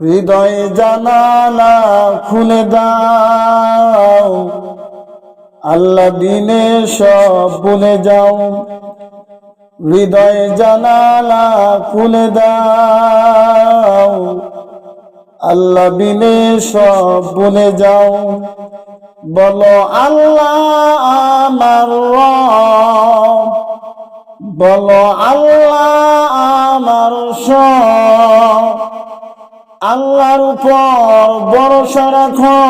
হৃদয়ে জানালা খুলে দাও। আল্লাহ দিনে সব ভুলে যাও। হৃদয়ে জানালা খুলে দাও। আল্লাহ বিনে সব ভুলে যাও। বলো আল্লাহ আমার বলো আল্লাহ আমার সব আল্লাহর উপর ভরসা রাখো।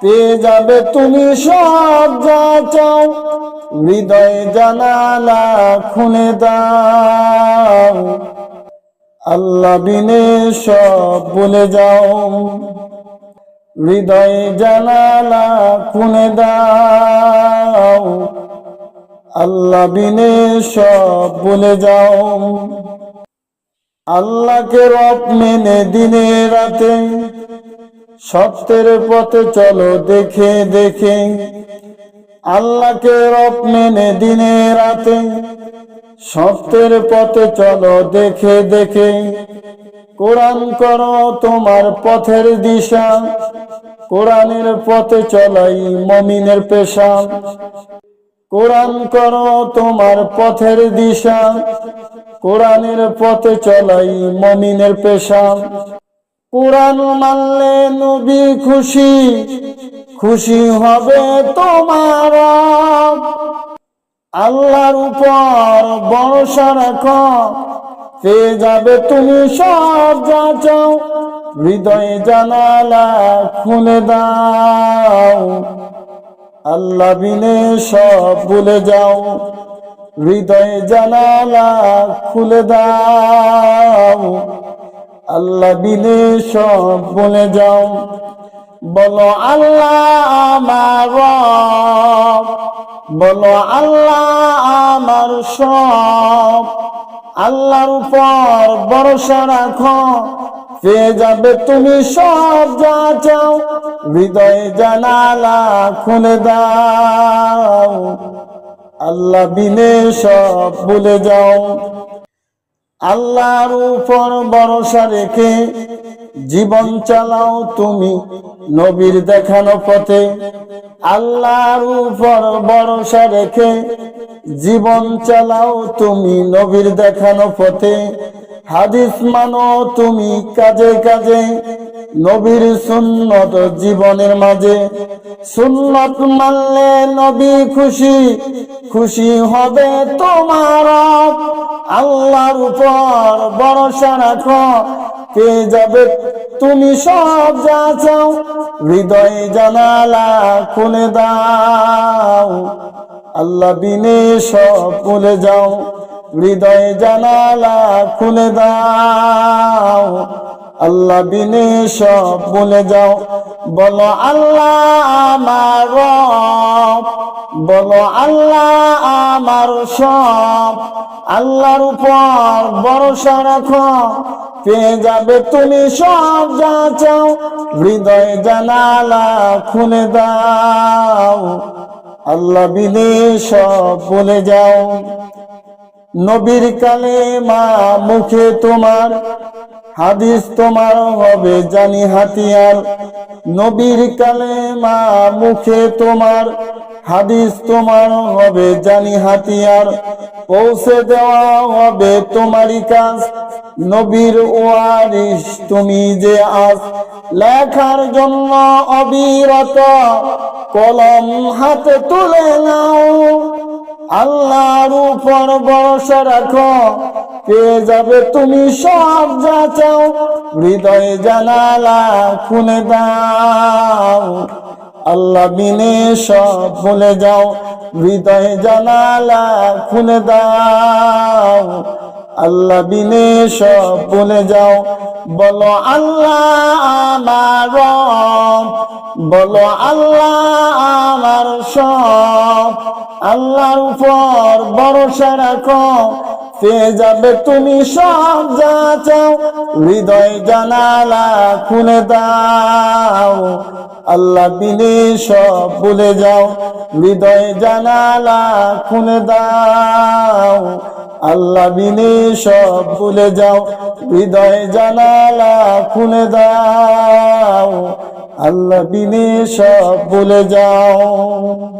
পেয়ে যাবে তুমি সব যা চাও। হৃদয়ে জানালা খুলে দাও। আল্লাহ বিনে সব বলে যাও। হৃদয়ে জানালা খুলে দাও। আল্লাহ বিনে সব বলে যাও। আল্লাহকে রব মেনে দিনে রাতে সত্যের পথে চলো দেখে দেখে। আল্লাহকে রব মেনে দিনে রাতে সত্যের পথে চলো দেখে দেখে। কোরআন করো তোমার পথের দিশা, কোরআনের পথে চলাই মমিনের পেশা। কোরআন করো তোমার পথের দিশা। কোরআনের পথে চলাই মমিনের পেশা। কোরআন মানলে নবী খুশি খুশি হবে তোমার আল্লাহর উপর ভরসা রাখো, পেয়ে যাবে তুমি সব যা চাও হৃদয়ে জানালা খুলে দাও। আল্লাহ বিনে সব ভুলে যাও, হৃদয়ে জানালা খুলে দাও। আল্লাহ বিনে সব ভুলে যাও, বলো আল্লাহ আমার বলো আল্লাহ আমার সব। আল্লাহর উপর ভরসা রাখো পেয়ে যাবে তুমি সব যা চাও, হৃদয়ে জানালা খুলে দাও। আল্লাহ বিনে সব ভুলে যাও। আল্লাহর উপর ভরসা রেখে জীবন চালাও তুমি নবীর দেখানো পথে। আল্লাহর উপর ভরসা রেখে জীবন চালাও তুমি নবীর দেখানো পথে। হাদিস মানো তুমি কাজে কাজে, নবীর সুন্নত জীবনের মাঝে। সুন্নত মানলে নবী খুশি খুশি হবে তোমার আল্লাহর উপর ভরসা রাখো পেয়ে যাবে তুমি সব যা চাও, হৃদয়ে জানালা খুলে দাও। আল্লাহ বিনে সব ভুলে যাও। হৃদয়ে জানালা খুলে দাও। আল্লাহ বিনে সব ভুলে যাও। বলো আল্লাহ আমার বলো আল্লাহ আমার সব। আল্লাহর উপর ভরসা রাখো। পেয়ে যাবে তুমি সব যা চাও। হৃদয় জানালা খুলে দাও। আল্লাহ বিনে সব বলে যাও। নবীর কালে মা মুখে তোমার, হাদিস তোমার হবে জানি হাতিয়ার। নবীর কালে মা মুখে তোমার, হাদিস তোমার হবে জানি হাতিয়ার। পৌঁছে দেওয়া হবে তোমারই কাজ, নবীর ওয়ারিস তুমি যে আজ। লেখার জন্য অবিরত কলম হাতে তুলে নাও আল্লাহর উপর ভরসা রাখো। পেয়ে যাবে তুমি সব যা চাও হৃদয়ে জানালা খুলে দাও। আল্লাহ বিনে সব ভুলে যাও। হৃদয়ে জানালা খুলে দাও। আল্লাহ বিনে সব ভুলে যাও। বলো আল্লাহ আমার বলো আল্লাহ আমার সব। আল্লাহর উপর ভরসা রাখো। পেয়ে যাবে তুমি সব যা চাও। হৃদয় জানালা খুলে দাও। আল্লাহ বিনে সব ভুলে যাও। হৃদয় জানালা খুলে দাও। আল্লাহ বিনে সব ভুলে যাও হৃদয় জানালা খুলে দাও। আল্লাহ বিনে সব ভুলে যাও।